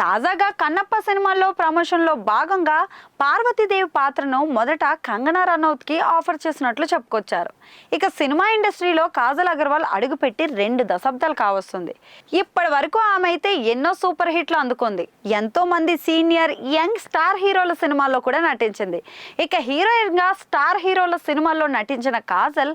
తాజాగా కన్నప్ప సినిమాల్లో ప్రమోషన్లో భాగంగా పార్వతీదేవి పాత్రను మొదట కంగనా రనౌత్కి ఆఫర్ చేసినట్లు చెప్పుకొచ్చారు. ఇక సినిమా ఇండస్ట్రీలో కాజల్ అగర్వాల్ అడుగుపెట్టి రెండు దశాబ్దాలు కావస్తుంది. ఇప్పటి వరకు ఆమె అయితే ఎన్నో సూపర్ హిట్లు అందుకుంది. ఎంతో మంది సీనియర్ యంగ్ స్టార్ హీరోల సినిమాల్లో కూడా నటించింది. ఇక హీరోయిన్గా స్టార్ హీరోల సినిమాల్లో నటించిన కాజల్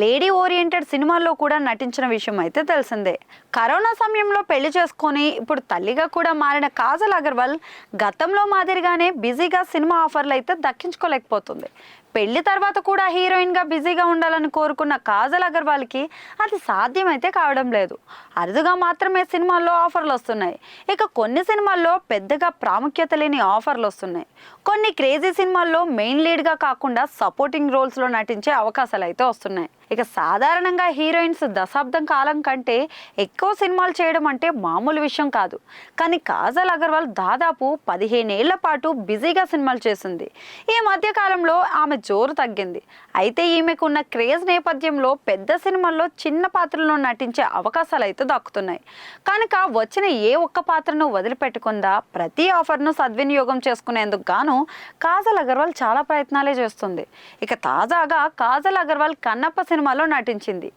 లేడీ ఓరియంటెడ్ సినిమాల్లో కూడా నటించిన విషయం అయితే తెలిసిందే. కరోనా సమయంలో పెళ్ళి చేసుకొని ఇప్పుడు తల్లిగా కూడా మారిన కాజల్ అగర్వాల్ గతంలో మాదిరిగానే బిజీగా సినిమా ఆఫర్లు అయితే దక్కించుకోలేకపోతుంది. పెళ్ళి తర్వాత కూడా హీరోయిన్గా బిజీగా ఉండాలని కోరుకున్న కాజల్ అగర్వాల్కి అది సాధ్యమైతే కావడం లేదు. అరుదుగా మాత్రమే సినిమాల్లో ఆఫర్లు వస్తున్నాయి. ఇక కొన్ని సినిమాల్లో పెద్దగా ప్రాముఖ్యత లేని ఆఫర్లు వస్తున్నాయి. కొన్ని క్రేజీ సినిమాల్లో మెయిన్ లీడ్గా కాకుండా సపోర్టింగ్ రోల్స్లో నటించే అవకాశాలు అయితే వస్తున్నాయి. ఇక సాధారణంగా హీరోయిన్స్ దశాబ్దం కాలం కంటే ఎక్కువ సినిమాలు చేయడం అంటే మామూలు విషయం కాదు. కానీ కాజల్ అగర్వాల్ దాదాపు పదిహేనేళ్ళ పాటు బిజీగా సినిమాలు చేసింది. ఈ మధ్య కాలంలో ఆమె జోరు తగ్గింది. అయితే ఈమెకున్న క్రేజ్ నేపథ్యంలో పెద్ద సినిమాల్లో చిన్న పాత్రల్లో నటించే అవకాశాలు అయితే దక్కుతున్నాయి. కనుక వచ్చిన ఏ ఒక్క పాత్రను వదిలిపెట్టకుండా ప్రతి ఆఫర్ను సద్వినియోగం చేసుకునేందుకు గాను కాజల్ అగర్వాల్ చాలా ప్రయత్నాలే చేస్తుంది. ఇక తాజాగా కాజల్ అగర్వాల్ కన్నప్ప సినిమాలో నటించింది.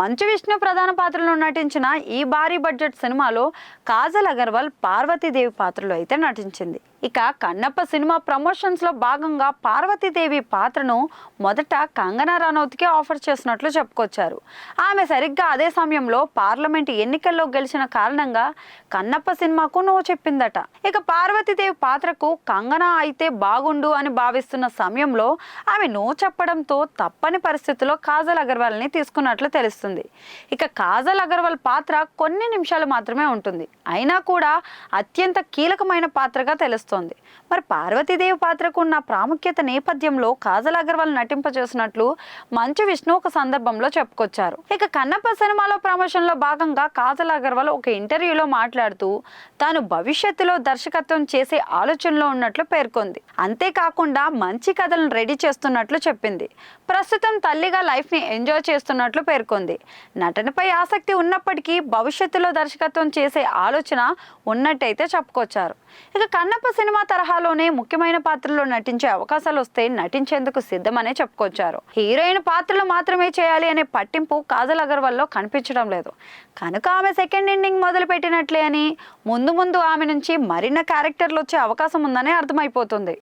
మంచు విష్ణు ప్రధాన పాత్రలో నటించిన ఈ భారీ బడ్జెట్ సినిమాలో కాజల్ అగర్వాల్ పార్వతీదేవి పాత్రలో అయితే నటించింది. ఇక కన్నప్ప సినిమా ప్రమోషన్స్లో భాగంగా పార్వతీదేవి పాత్రను మొదట కంగనా రనౌత్కి ఆఫర్ చేసినట్లు చెప్పుకొచ్చారు. ఆమె సరిగ్గా అదే సమయంలో పార్లమెంట్ ఎన్నికల్లో గెలిచిన కారణంగా కన్నప్ప సినిమాకు నో చెప్పిందట. ఇక పార్వతీదేవి పాత్రకు కంగనా అయితే బాగుండు అని భావిస్తున్న సమయంలో ఆమె నో చెప్పడంతో తప్పని పరిస్థితిలో కాజల్ అగర్వాల్ని తీసుకున్నట్లు తెలుస్తుంది. ఇక కాజల్ అగర్వాల్ పాత్ర కొన్ని నిమిషాలు మాత్రమే ఉంటుంది. అయినా కూడా అత్యంత కీలకమైన పాత్రగా తెలుస్తుంది. మరి పార్వతీదేవి పాత్రకు ఉన్న ప్రాముఖ్యత నేపథ్యంలో కాజల్ అగర్వాల్ నటింపజేసినట్లు మంచు విష్ణు ఒక సందర్భంలో చెప్పుకొచ్చారు. ఇక కన్నప్ప సినిమాలో ప్రమోషన్లో భాగంగా కాజల్ అగర్వాల్ ఒక ఇంటర్వ్యూలో మాట్లాడుతూ తాను భవిష్యత్తులో దర్శకత్వం చేసే ఆలోచనలో ఉన్నట్లు పేర్కొంది. అంతేకాకుండా మంచి కథలను రెడీ చేస్తున్నట్లు చెప్పింది. ప్రస్తుతం తల్లిగా లైఫ్ని ఎంజాయ్ చేస్తున్నట్లు పేర్కొంది. నటనపై ఆసక్తి ఉన్నప్పటికీ భవిష్యత్తులో దర్శకత్వం చేసే ఆలోచన ఉన్నట్టయితే చెప్పుకొచ్చారు. ఇక కన్నప్ప సినిమా తరహాలోనే ముఖ్యమైన పాత్రలో నటించే అవకాశాలు వస్తే నటించేందుకు సిద్ధమనే చెప్పుకొచ్చారు. హీరోయిన్ పాత్రలు మాత్రమే చేయాలి అనే పట్టింపు కాజల్ అగర్వాల్లో కనిపించడం లేదు. కనుక ఆమె సెకండ్ ఎండింగ్ మొదలు పెట్టినట్లే అని ముందు ముందు ఆమె నుంచి మరిన్న క్యారెక్టర్లు వచ్చే అవకాశం ఉందని అర్థమైపోతుంది.